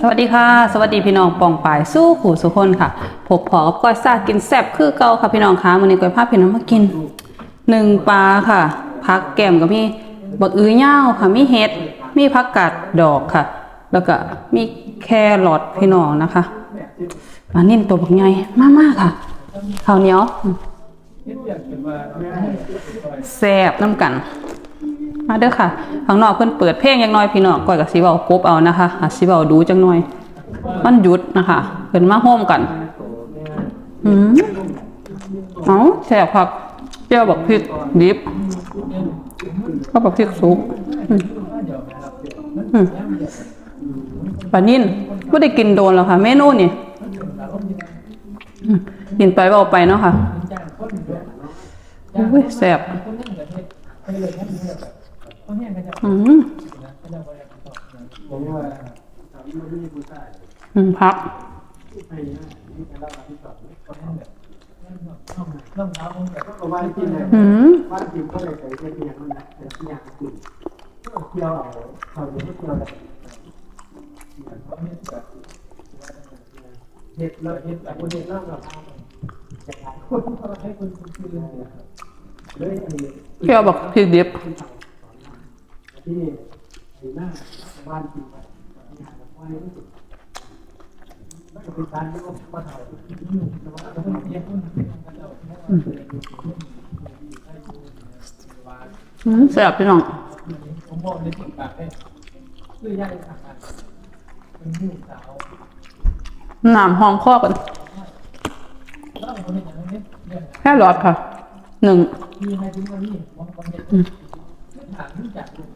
สวัสดีค่ะ สวัสดีพี่น้องปองปายสู้ขู่สุคนค่ะพบพอกับก้อยซากินแซ่บคือเก่าค่ะพี่น้องคะมื้อนี้ก้อยพาพี่น้องมากินหนึ่งปลาค่ะผักแก้มกับมีบักอื้อย่าวค่ะมีเห็ดมีผักกาดดอกค่ะ แล้วก็มีแครอทพี่น้องนะคะปลานิ่มตัวบักใหญ่มากๆค่ะข้าวเหนียวแซ่บน้ำกัน มาเด้อค่ะข้างนอกเพิ่นเปิดเพลงอย่างน้อยพี่น้องก้อยกับสิเว้ากบเอานะคะอาสิเว้าดูจังหน่อยมันหยุดนะคะเพิ่นมาโฮมกัน อืมเอาแซ่บคักเปรี้ยวบักพริกดิบก็บักพริกสุกอืมปลานิ่นบ่ได้กินโดนแล้วค่ะ เมนูนี่กินไปเว้าไปเนาะค่ะอุ้ยแซ่บ อืมอืมพักอืมเลยใส่เทียนมันนะแต่ที่อยากกินเที่ยวเอาเขาเดี๋ยวเที่เลยเห็ดแล้วเห็ดแต่คนเห็ดเล่ากับคือเปรี้ยวบักพริกดิบ ที่หน้าบ้านจริงไปงานแบบว่านี่สุดแล้วก็เป็นการที่ว่ามาถ่ายแต่ว่าเราต้องเรียนอืมแซ่บพี่น้องผมบอกในสิ่งแบบนี้คือยากจะทำการเป็นผู้สาวน้ำหอมคอกันแล้วคนนี้อย่างนี้เนี่ยแค่รอดค่ะหนึ่งมีใครถึงวันนี้วันวันนี้ถามก็เรื่องแสดงเด็กอืมแล้วคนนี้อย่างนี้ทำตัวนะนี่เลยนี่เลยแต่พวกเราจำจริงอย่างเรื่องเดือดรุ่งเลยที่เข้ามาว่านี่เป็นลูกสาวที่หลาน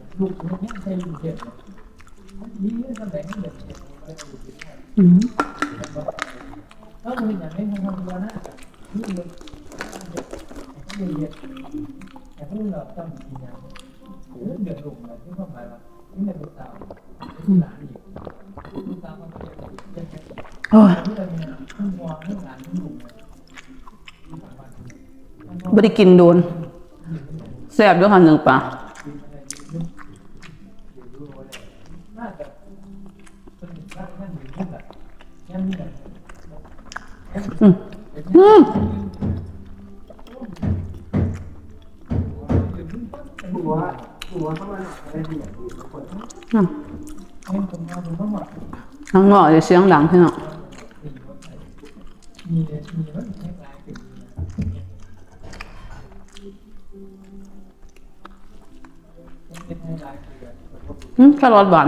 อีกลูกสาวมันเป็นเด็กโอ้ยที่เราเนี่ยขึ้นวางเรื่องหลานลูกบ่ได้กินโดนแซ่บด้วยค่ะหนึ่งปล อืมอืมหัวหัวเข้ามาหน่อยอะไรดีอย่างดีทุกคนอืมเล่นตรงนั้นทั้งหมดข้างนอกจะเสียงดังพี่น้องมีมีมันคล้ายๆกันเป็นคล้ายๆกันอืมแค่รอดหวาน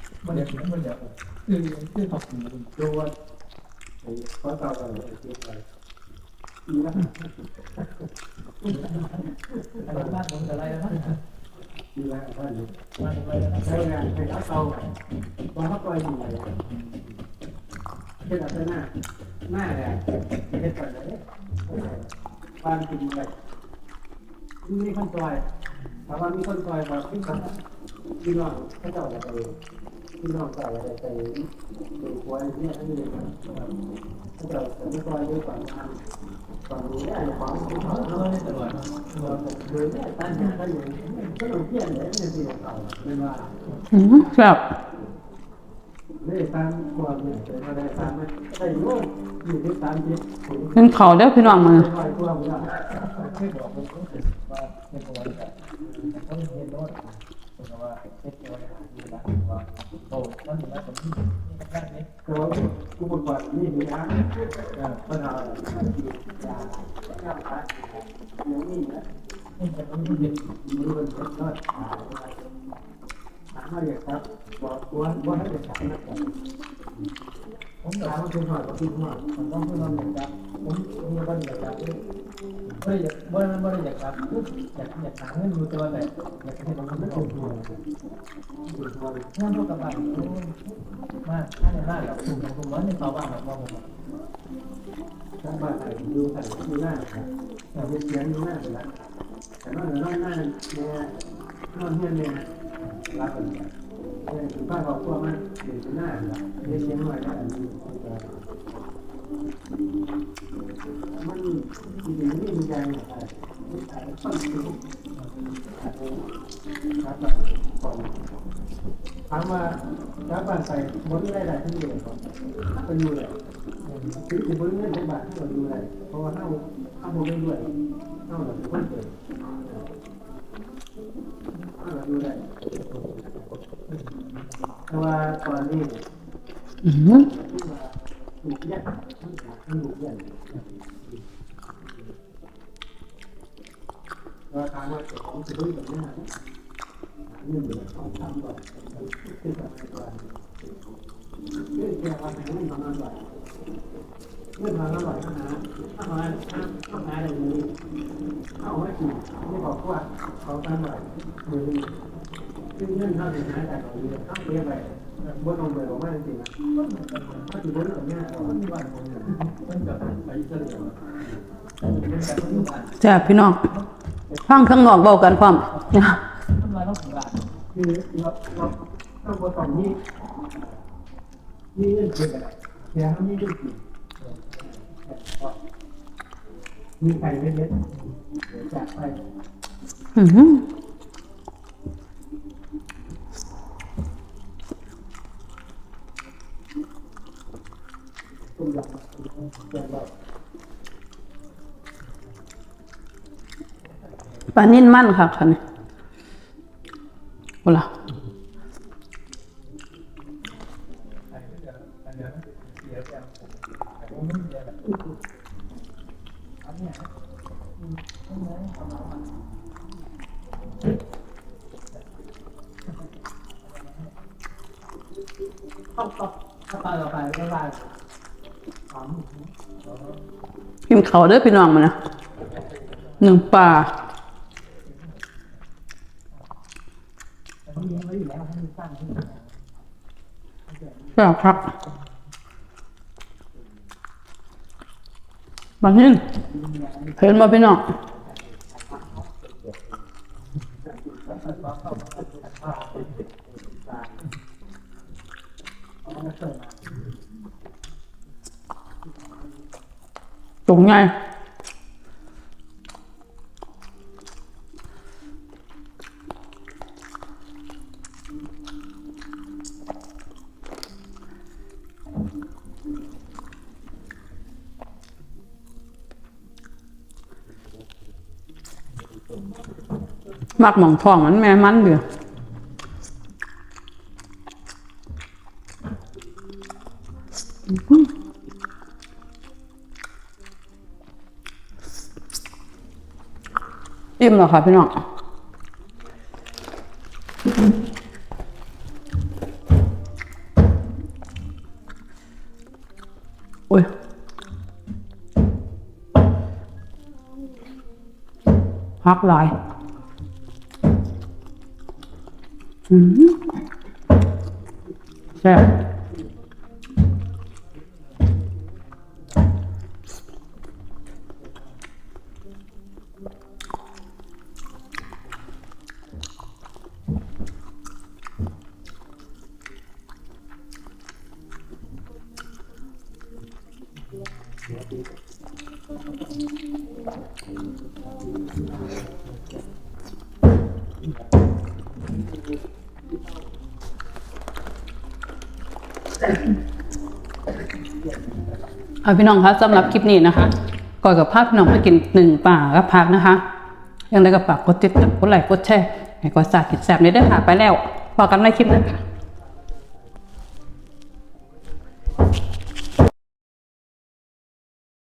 นว่าต้องผิดกันอยากเห็นมันไม่น่านะวันเราไม่ไม่อย่างนั้นนะไม่ได้อย่างโดนแต่ไม่ได้นะเขาเลยแต่ของมันไม่ไอ้พวกนี้เขาแล้วเขาเขาได้เขาได้เขากินเขาแล้วกินตัวเขาดีใจใส่ถ้ามันถ้ามันซองหรือว่าอะไราก็เลยไม่ได้อะไรถ้ามันไม่ได้ยิ่งเศร้าก็คือมันจะมันจะคือคือเขากินดูว่าเขาเศร้าอะไรอะไรดีนะอะไรบ้างมันจะอะไรนะดีแล้วบ้านใช้งานใช้เขาเศร้าว่าเขาปล่อยอยู่ไหนเป็นอะไรหน้าหน้าเนี่ยไม่ได้ปล่อยเลยบ้านกินอะไรมีคนปล่อยถามว่ามีคนปล่อยบอกพี่คนพี่นองเขาเจ้าอะไร พี่น้องเจ้าอะไรไปดูควายเนี่ยทั้งนี้เขาเจ้าไม่ปล่อยด้วยก่อนงานก่อนนี้ได้ของเขาเขาได้ตลอดโดยเนี่ยตั้งใจก็อยู่ก็ต้องเพี้ยนเลยเนี่ยที่าเป็นว่าอืมแซ่บได้ตามความเนี่ยเป็นอะไรตามไหมได้โน่นอยู่ที่ตามจิตถึงเป็นเขาเด้อพี่น้องมาคอยความว่าเคยบอกผมก็คือว่าในประวัติศาสตร์เขาเห็นโน่นแต่ว่าเช็คไว้องมีแล้วผมที่นี่แค่นี้ก็กูบอกว่ามีนะเออปัญหาอะไรยาย่าพัดอย่างนี้นะนี่จะต้ องมีมีคนเห็นก็ถามว่าถามว่าอยากครับบอกว่าว่าให้ไปถามนะผมถามว่าคุณหน่อยก็คุณหน่อยผมต้องพูดเราเหมือนกันผมมีบ้านอยากกลั บ่ไม่อยากบ้านบ้านอยากกลับอยากอยากหาเงินอยู่ตัวไหนอยากให้มันมันถูกตัวงานพวกกับบ้านมากถ้าในบ้านเราถูกของผมว่าในชาวบ้านเราบ้าผมชาวบ้านไหนดูใส่ดูหน้าแต่เป็นเสียงดูหน้าเลยละแต่นอกจากนั้นหน้าเนี่ยนอนเฮียเนี่ยรักกันเนี่ยถึงบ้านเราพวกมันเห็นหน้าละเรียเสียงหน่อยได้ ถามว่ารับบ้านไปบนได้ได้ทั้งเดือนก่อนเป็นอยู่เลยคือคือบนเงินในบาทที่เราดูได้เพราะว่าเข้าเข้าบนได้ด้วยเข้าแบบคนเปิดเข้าแบบดูได้แต่ว่าตอนนี้ถูกแยกมันถูกแยก ราคาว่าของจะด้วยกันแน่นี่เหมือนของทำแบบคือแบบก่อนเรื่องเกี่ยวกับเรื่องความอร่อยเรื่องความอร่อยนะถ้ามาถ้ามาอะไรนี้ เอาไว้กินไม่บอกว่าเขาทำอร่อยมือซึ่งเรื่องเท่าที่หาแต่ของเรียนต้องเรียนไปบนลงไปบอกว่าจริงๆนะถ้าถือว่าแบบนี้เราไม่ว่ามันจะไปเฉลี่ยมันจะต้องการแซ่บพี่น้องฟังข้างนอกเบากันพร้อมนะทำลายต้องถึงบาทคือเราเราต้องบนฝั่งนี้นี่เรื่องเกิดอะไรแค่นี้เรื่องจริง มีใครเล็กๆเดี๋ยวจากไปอืมตุ้มหลังเกิดแบบปลานิ่นมั่นค่ะคันนี้โอ้ล่ะ เข้าเขาเข้าไปเข้าไปกินเขาได้พี่น้องมานะหนึ่งปลาแต่าเลี้ยงไว้อยู่แล้วให้มันสร้างขึ้นมาแซ่บครับบางทีเห็นมาพี่น้อง เอามาเสิร์ฟมา ตรงไงมักหมองทองมันแม่มันเดือ อิ่มแล้วค่ะพี่น้องโอ้ยพักหลายอืมแซ่บ เอาพี่น้องคะสำหรับคลิปนี้นะคะก่อนกับภาพพี่น้องไปกินหนึ่งป่ากับพักนะคะยังได้กับฝากกดติดตามกดไลค์กดแชร์ให้กดสากิดแสบนี้ได้วยค่ะไปแล้วพอกันในคลิปหน้าค่ะ